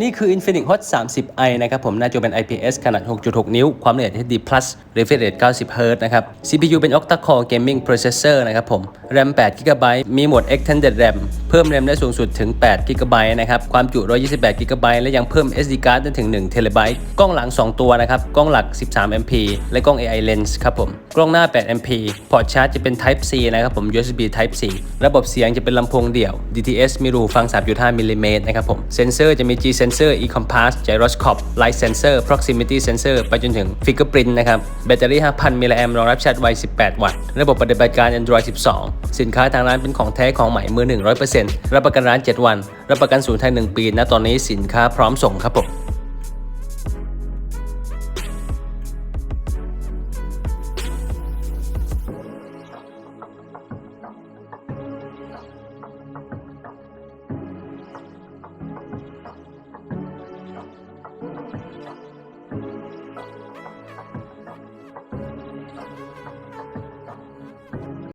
นี่คือ Infinix Hot 30i นะครับผมหน้าจอเป็น IPS ขนาด 6.6 นิ้ว ความละเอียด HD Plus refresh rate 90 Hz นะครับ CPU เป็น Octa Core Gaming Processor นะครับผม RAM 8 GB มีโหมด Extended RAM เพิ่ม RAM ได้สูงสุดถึง8 GB นะครับ ความจุ 128 GB และยังเพิ่ม SD card ได้ถึง1 TB กล้องหลัง 2 ตัวนะครับ กล้องหลัก 13 MP และกล้อง AI lens ครับผม กล้องหน้า 8 MP พอร์ตชาร์จจะเป็น Type C นะครับผม USB Type C ระบบเสียงจะเป็นลำโพงเดี่ยว DTS มีรูฟัง 3.5มิลลิเมตรนะครับผม เซนเซอร์จะมี G sensor e compass gyroscope light sensor proximity sensor ไปจนถึง fingerprint นะครับ แบตเตอรี่ 5,000มิลลิแอมรองรับชาร์จไว 18 วัตต์ ระบบปฏิบัติการ Android 12 สินค้าทางร้านเป็นของแท้ของใหม่มือ100%รับประกันร้าน 7 วัน รับประกันศูนย์ไทย 1 ปีนะตอนนี้สินค้าพร้อมส่งครับผม